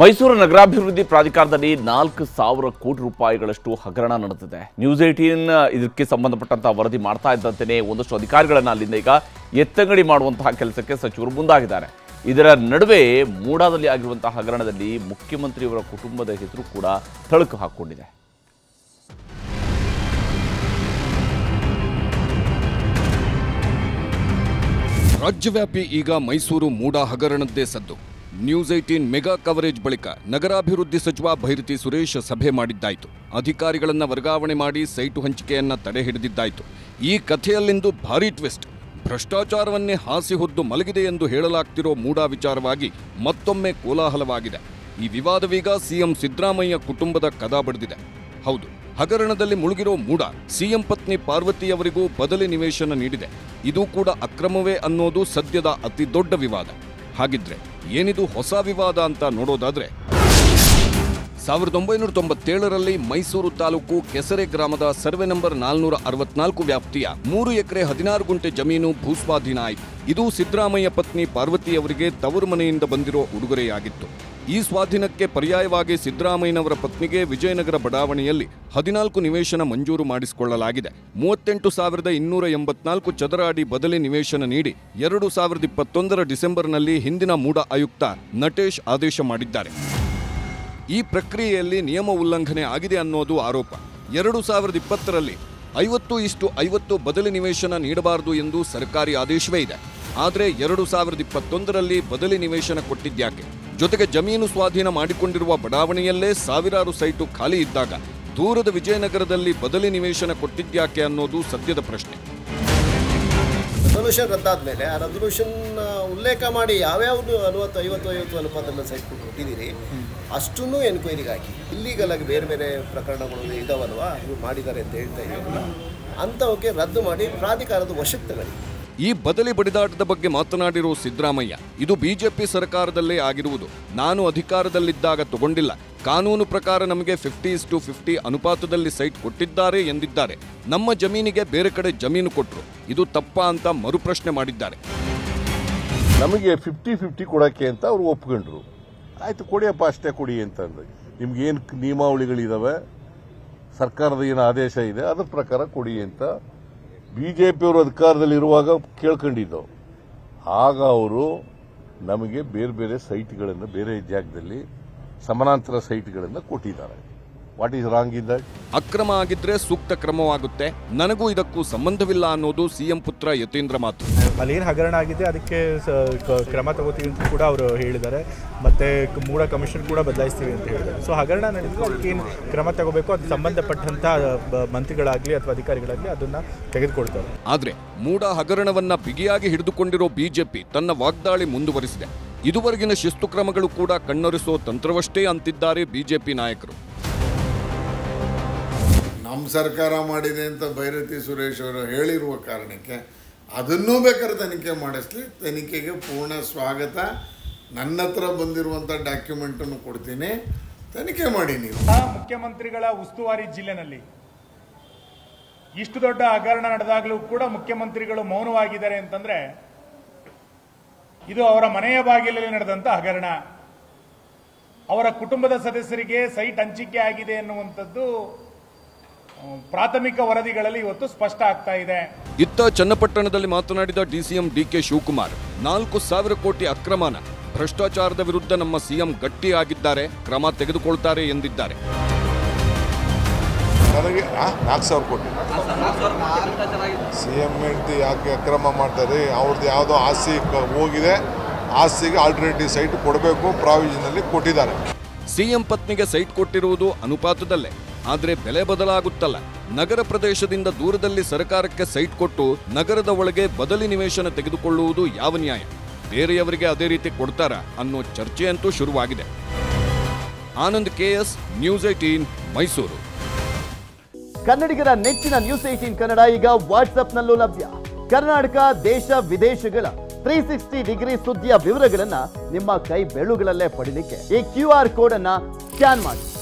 ಮೈಸೂರು ನಗರಾಭಿವೃದ್ಧಿ ಪ್ರಾಧಿಕಾರದಲ್ಲಿ ನಾಲ್ಕು ಸಾವಿರ ಕೋಟಿ ರೂಪಾಯಿಗಳಷ್ಟು ಹಗರಣ ನಡೆದಿದೆ. ನ್ಯೂಸ್ ಏಟೀನ್ ಇದಕ್ಕೆ ಸಂಬಂಧಪಟ್ಟಂತಹ ವರದಿ ಮಾಡ್ತಾ ಇದ್ದಂತೆಯೇ ಒಂದಷ್ಟು ಅಧಿಕಾರಿಗಳನ್ನು ಅಲ್ಲಿಂದ ಈಗ ಎತ್ತಂಗಡಿ ಮಾಡುವಂತಹ ಕೆಲಸಕ್ಕೆ ಸಚಿವರು ಮುಂದಾಗಿದ್ದಾರೆ. ಇದರ ನಡುವೆ ಮೂಡಾದಲ್ಲಿ ಆಗಿರುವಂತಹ ಹಗರಣದಲ್ಲಿ ಮುಖ್ಯಮಂತ್ರಿಯವರ ಕುಟುಂಬದ ಹೆಸರು ಕೂಡ ತಳುಕು ಹಾಕೊಂಡಿದೆ ರಾಜ್ಯವ್ಯಾಪಿ ಈಗ ಮೈಸೂರು ಮೂಡಾ ಹಗರಣದ್ದೇ ಸದ್ದು. ನ್ಯೂಸ್ ಏಟೀನ್ ಮೆಗಾ ಕವರೇಜ್ ಬಳಿಕ ನಗರಾಭಿವೃದ್ಧಿ ಸಚಿವ ಭೈರತಿ ಸುರೇಶ್ ಸಭೆ ಮಾಡಿದ್ದಾಯಿತು. ಅಧಿಕಾರಿಗಳನ್ನು ವರ್ಗಾವಣೆ ಮಾಡಿ ಸೈಟು ಹಂಚಿಕೆಯನ್ನ ತಡೆ ಹಿಡಿದಿದ್ದಾಯಿತು. ಈ ಕಥೆಯಲ್ಲಿಂದು ಭಾರೀ ಟ್ವಿಸ್ಟ್ ಭ್ರಷ್ಟಾಚಾರವನ್ನೇ ಹಾಸಿ ಹೊದ್ದು ಮಲಗಿದೆ ಎಂದು ಹೇಳಲಾಗ್ತಿರೋ ಮೂಡಾ ವಿಚಾರವಾಗಿ ಮತ್ತೊಮ್ಮೆ ಕೋಲಾಹಲವಾಗಿದೆ. ಈ ವಿವಾದವೀಗ ಸಿಎಂ ಸಿದ್ದರಾಮಯ್ಯ ಕುಟುಂಬದ ಕದ ಬಡಿದಿದೆ. ಹೌದು, ಹಗರಣದಲ್ಲಿ ಮುಳುಗಿರೋ ಮೂಡ ಸಿಎಂ ಪತ್ನಿ ಪಾರ್ವತಿಯವರಿಗೂ ಬದಲಿ ನಿವೇಶನ ನೀಡಿದೆ. ಇದು ಕೂಡ ಅಕ್ರಮವೇ ಅನ್ನೋದು ಸದ್ಯದ ಅತಿ ದೊಡ್ಡ ವಿವಾದ. ಹಾಗಿದ್ರೆ ಏನಿದು ಹೊಸ ವಿವಾದ ಅಂತ ನೋಡೋದಾದ್ರೆ ಸಾವಿರದ ಒಂಬೈನೂರ ತೊಂಬತ್ತೇಳರಲ್ಲಿ ಮೈಸೂರು ತಾಲೂಕು ಕೆಸರೆ ಗ್ರಾಮದ ಸರ್ವೆ ನಂಬರ್ ನಾಲ್ನೂರ ಅರವತ್ನಾಲ್ಕು ವ್ಯಾಪ್ತಿಯ ಮೂರು ಎಕರೆ ಹದಿನಾರು ಗುಂಟೆ ಜಮೀನು ಭೂಸ್ವಾಧೀನ ಆಯಿತು ಇದು ಸಿದ್ದರಾಮಯ್ಯ ಪತ್ನಿ ಪಾರ್ವತಿಯವರಿಗೆ ತವರು ಮನೆಯಿಂದ ಬಂದಿರೋ ಉಡುಗೊರೆಯಾಗಿತ್ತು. ಈ ಸ್ವಾಧೀನಕ್ಕೆ ಪರ್ಯಾಯವಾಗಿ ಸಿದ್ದರಾಮಯ್ಯನವರ ಪತ್ನಿಗೆ ವಿಜಯನಗರ ಬಡಾವಣೆಯಲ್ಲಿ ಹದಿನಾಲ್ಕು ನಿವೇಶನ ಮಂಜೂರು ಮಾಡಿಸಿಕೊಳ್ಳಲಾಗಿದೆ. ಮೂವತ್ತೆಂಟು ಸಾವಿರದ ಇನ್ನೂರ ಎಂಬತ್ನಾಲ್ಕು ಚದರ ಅಡಿ ಬದಲಿ ನಿವೇಶನ ನೀಡಿ ಎರಡು ಸಾವಿರದ ಇಪ್ಪತ್ತೊಂದರ ಡಿಸೆಂಬರ್ನಲ್ಲಿ ಹಿಂದಿನ ಮೂಡ ಆಯುಕ್ತ ನಟೇಶ್ ಆದೇಶ ಮಾಡಿದ್ದಾರೆ. ಈ ಪ್ರಕ್ರಿಯೆಯಲ್ಲಿ ನಿಯಮ ಉಲ್ಲಂಘನೆ ಆಗಿದೆ ಅನ್ನೋದು ಆರೋಪ. ಎರಡು ಸಾವಿರದ ಇಪ್ಪತ್ತರಲ್ಲಿ ಐವತ್ತು ಇಷ್ಟು ಐವತ್ತು ಬದಲಿ ನಿವೇಶನ ನೀಡಬಾರದು ಎಂದು ಸರ್ಕಾರಿ ಆದೇಶವೇ ಇದೆ. ಆದರೆ ಎರಡು ಸಾವಿರದ ಇಪ್ಪತ್ತೊಂದರಲ್ಲಿ ಬದಲಿ ನಿವೇಶನ ಕೊಟ್ಟಿದ್ಯಾಕೆ ಜೊತೆಗೆ ಜಮೀನು ಸ್ವಾಧೀನ ಮಾಡಿಕೊಂಡಿರುವ ಬಡಾವಣೆಯಲ್ಲೇ ಸಾವಿರಾರು ಸೈಟು ಖಾಲಿ ಇದ್ದಾಗ ದೂರದ ವಿಜಯನಗರದಲ್ಲಿ ಬದಲಿ ನಿವೇಶನ ಕೊಟ್ಟಿದ್ಯಾಕೆ ಅನ್ನೋದು ಸದ್ಯದ ಪ್ರಶ್ನೆ. ರೆಸೊಲ್ಯೂಷನ್ ರದ್ದಾದ್ಮೇಲೆ ಆ ರೆಸೊಲ್ಯೂಷನ್ ಉಲ್ಲೇಖ ಮಾಡಿ ಯಾವ್ಯಾವುದು ನಲವತ್ತು, ಐವತ್ತು ಐವತ್ತು ಅನುಪಾತನ ಸೈಟ್ ಕೊಟ್ಟಿದ್ದೀರಿ. ಅಷ್ಟನ್ನು ಎನ್ಕ್ವೈರಿಗೆ ಹಾಕಿ. ಇಲ್ಲಿಗಲಾಗಿ ಬೇರೆ ಬೇರೆ ಪ್ರಕರಣಗಳು ಇದಾವಲ್ವಾ? ಇವು ಮಾಡಿದ್ದಾರೆ ಅಂತ ಹೇಳ್ತಾ ಇದ್ದಾರೆ ಅಂಥವಕ್ಕೆ ರದ್ದು ಮಾಡಿ ಪ್ರಾಧಿಕಾರದ ವಶಕ್ಕೆ ಈ ಬದಲಿ ಬಡಿದಾಟದ ಬಗ್ಗೆ ಮಾತನಾಡಿರುವ ಸಿದ್ದರಾಮಯ್ಯ, ಇದು ಬಿಜೆಪಿ ಸರ್ಕಾರದಲ್ಲೇ ಆಗಿರುವುದು. ನಾನು ಅಧಿಕಾರದಲ್ಲಿದ್ದಾಗ ತಗೊಂಡಿಲ್ಲ. ಕಾನೂನು ಪ್ರಕಾರ ನಮಗೆ ಫಿಫ್ಟಿ ಟು ಫಿಫ್ಟಿ ಅನುಪಾತದಲ್ಲಿ ಸೈಟ್ ಕೊಟ್ಟಿದ್ದಾರೆ ಎಂದಿದ್ದಾರೆ. ನಮ್ಮ ಜಮೀನಿಗೆ ಬೇರೆ ಕಡೆ ಜಮೀನು ಕೊಟ್ಟರು ಇದು ತಪ್ಪಾ ಅಂತ ಮರುಪ್ರಶ್ನೆ ಮಾಡಿದ್ದಾರೆ. ನಮಗೆ ಫಿಫ್ಟಿ ಫಿಫ್ಟಿ ಕೊಡೋಕ್ಕೆ ಅಂತ ಅವ್ರು ಒಪ್ಕೊಂಡ್ರು. ಆಯಿತು ಕೊಡಿಯಪ್ಪ ಅಷ್ಟೇ ಕೊಡಿ ಅಂತಂದ್ರೆ ನಿಮ್ಗೆ ಏನು ನಿಯಮಾವಳಿಗಳಿದಾವೆ? ಸರ್ಕಾರದ ಏನು ಆದೇಶ ಇದೆ, ಅದ್ರ ಪ್ರಕಾರ ಕೊಡಿ ಅಂತ ಬಿಜೆಪಿಯವರು ಅಧಿಕಾರದಲ್ಲಿರುವಾಗ ಕೇಳ್ಕೊಂಡಿದ್ದವು ಆಗ ಅವರು ನಮಗೆ ಬೇರೆ ಬೇರೆ ಸೈಟ್ಗಳನ್ನು, ಬೇರೆ ಜಾಗದಲ್ಲಿ ಸಮಾನಾಂತರ ಸೈಟ್ಗಳನ್ನು ಕೊಟ್ಟಿದ್ದಾರೆ. What is wrong in that ಅಕ್ರಮ ಆಗಿದ್ರೆ ಸೂಕ್ತ ಕ್ರಮವಾಗುತ್ತೆ. ನನಗೂ ಇದಕ್ಕೂ ಸಂಬಂಧವಿಲ್ಲ ಅನ್ನೋದು ಸಿಎಂ ಪುತ್ರ ಯತೀಂದ್ರ ಮಾತು. ಅಲ್ಲೇನು ಹಗರಣ ಆಗಿದೆ ಅದಕ್ಕೆ ಸ- ಕ್ರಮ ತಗೋತೀವಿ ಅಂತ ಕೂಡ ಅವರು ಹೇಳಿದ್ದಾರೆ. ಮತ್ತೆ ಮೂಡ ಕಮಿಷನ್ ಕೂಡ ಬದಲಾಯಿಸ್ತೀವಿ ಅಂತ ಹೇಳಿದ್ದಾರೆ. ಸೊ ಹಗರಣ ನಡೆದು ಏನು ಕ್ರಮ ತಗೋಬೇಕು ಅದು ಸಂಬಂಧಪಟ್ಟಂಥ ಬ- ಮಂತ್ರಿಗಳಾಗಲಿ ಅಥವಾ ಅಧಿಕಾರಿಗಳಾಗಲಿ ಅದನ್ನ ತೆಗೆದುಕೊಳ್ತಾರೆ. ಆದ್ರೆ ಮೂಡ ಹಗರಣವನ್ನ ಬಿಗಿಯಾಗಿ ಹಿಡಿದುಕೊಂಡಿರೋ ಬಿಜೆಪಿ ತನ್ನ ವಾಗ್ದಾಳಿ ಮುಂದುವರಿಸಿದೆ. ಇದುವರೆಗಿನ ಶಿಸ್ತು ಕ್ರಮಗಳು ಕೂಡ ಕಣ್ಣೊರೆಸೋ ತಂತ್ರವಷ್ಟೇ ಅಂತಿದ್ದಾರೆ ಬಿಜೆಪಿ ನಾಯಕರು. ನಮ್ಮ ಸರ್ಕಾರ ಮಾಡಿದೆ ಅಂತ ಭೈರತಿ ಸುರೇಶ್ ಅವರು ಹೇಳಿರುವ ಕಾರಣಕ್ಕೆ ಅದನ್ನೂ ಬೇಕಾದ್ರೆ ತನಿಖೆ ಮಾಡಿಸ್ಲಿ. ತನಿಖೆಗೆ ಪೂರ್ಣ ಸ್ವಾಗತ. ನನ್ನ ಹತ್ರ ಬಂದಿರುವಂಥ ಡಾಕ್ಯುಮೆಂಟನ್ನು ಕೊಡ್ತೀನಿ. ತನಿಖೆ ಮಾಡಿ ನೀವು. ಮುಖ್ಯಮಂತ್ರಿಗಳ ಉಸ್ತುವಾರಿ ಜಿಲ್ಲೆನಲ್ಲಿ ಇಷ್ಟು ದೊಡ್ಡ ಹಗರಣ ನಡೆದಾಗಲೂ ಕೂಡ ಮುಖ್ಯಮಂತ್ರಿಗಳು ಮೌನವಾಗಿದ್ದಾರೆ ಅಂತಂದ್ರೆ ಇದು ಅವರ ಮನೆಯ ಬಾಗಿಲಲ್ಲಿ ನಡೆದಂತ ಹಗರಣ. ಅವರ ಕುಟುಂಬದ ಸದಸ್ಯರಿಗೆ ಸೈಟ್ ಹಂಚಿಕೆ ಆಗಿದೆ ಎನ್ನುವಂಥದ್ದು ಪ್ರಾಥಮಿಕ ವರದಿಗಳಲ್ಲಿ ಇವತ್ತು ಸ್ಪಷ್ಟ ಆಗ್ತಾ ಇದೆ. ಇತ್ತ ಚನ್ನಪಟ್ಟಣದಲ್ಲಿ ಮಾತನಾಡಿದ ಡಿಸಿಎಂ ಡಿಕೆ ಶಿವಕುಮಾರ್ ನಾಲ್ಕು ಸಾವಿರ ಕೋಟಿ ಅಕ್ರಮನ ಭ್ರಷ್ಟಾಚಾರದ ವಿರುದ್ಧ ನಮ್ಮ ಸಿಎಂ ಗಟ್ಟಿಯಾಗಿದ್ದಾರೆ ಕ್ರಮ ತೆಗೆದುಕೊಳ್ತಾರೆ ಎಂದಿದ್ದಾರೆ. ನನಗೆ ನಾಲ್ಕು ಸಾವಿರ ಕೋಟಿ. ಸಿ ಎಂ ಹೆಂಡತಿ ಯಾಕೆ ಅಕ್ರಮ ಮಾಡ್ತಾರೆ ಅವ್ರದ್ದು ಯಾವುದೋ ಆಸ್ತಿ ಹೋಗಿದೆ ಆಸ್ತಿಗೆ ಆಲ್ಟರ್ನೇಟಿವ್ ಸೈಟ್ ಕೊಡಬೇಕು ಪ್ರಾವಿಷನಲ್ಲಿ ಕೊಟ್ಟಿದ್ದಾರೆ. ಸಿಎಂ ಪತ್ನಿಗೆ ಸೈಟ್ ಕೊಟ್ಟಿರುವುದು ಅನುಪಾತದಲ್ಲೇ. ಆದರೆ ಬೆಲೆ ಬದಲಾಗುತ್ತಲ್ಲ. ನಗರ ಪ್ರದೇಶದಿಂದ ದೂರದಲ್ಲಿ ಸರ್ಕಾರಕ್ಕೆ ಸೈಟ್ ಕೊಟ್ಟು ನಗರದ ಒಳಗೆ ಬದಲಿ ನಿವೇಶನ ತೆಗೆದುಕೊಳ್ಳುವುದು ಯಾವ ನ್ಯಾಯ? ಬೇರೆಯವರಿಗೆ ಅದೇ ರೀತಿ ಕೊಡ್ತಾರ ಅನ್ನೋ ಚರ್ಚೆಯಂತೂ ಶುರುವಾಗಿದೆ. Anand K S news eighteen Mysuru. ಕನ್ನಡಿಗರ ನೆಚ್ಚಿನ ನ್ಯೂಸ್ ಏಟೀನ್ ಕನ್ನಡ ಈಗ ವಾಟ್ಸ್ಆಪ್ನಲ್ಲೂ ಲಭ್ಯ. ಕರ್ನಾಟಕ, ದೇಶ, ವಿದೇಶಗಳ ತ್ರೀ ಸಿಕ್ಸ್ಟಿ ಡಿಗ್ರಿ ಸುದ್ದಿಯ ವಿವರಗಳನ್ನ ನಿಮ್ಮ ಕೈ ಬೆಳುಗಳಲ್ಲೇ ಪಡೀಲಿಕ್ಕೆ ಈ ಕ್ಯೂ ಆರ್ ಕೋಡ್ ಅನ್ನ ಸ್ಕ್ಯಾನ್ ಮಾಡಿ.